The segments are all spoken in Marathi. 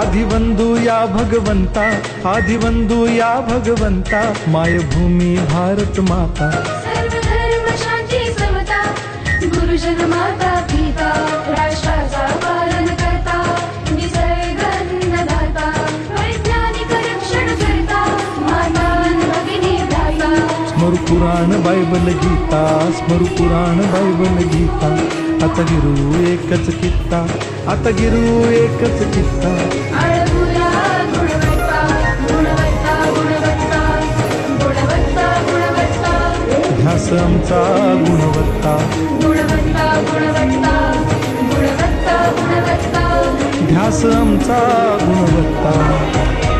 आदिवंदू या भगवंता आदिवंदू या भगवंता मायभूमी भारत माता. पुराण बायबल गीता स्मर पुराण बायबल गीता आता गिरू एकच कित्ता आता गिरू एकच कित्ता गुणवत्ता ध्यास आमचा गुणवत्ता ध्यास आमचा गुणवत्ता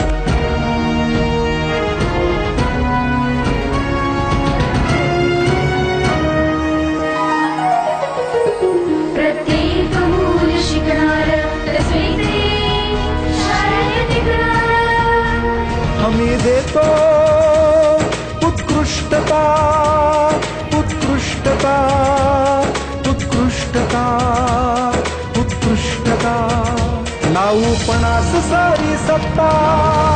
मी देतो. उत्कृष्टता उत्कृष्टता उत्कृष्टता उत्कृष्टता. नाऊपणास सारी सत्ता.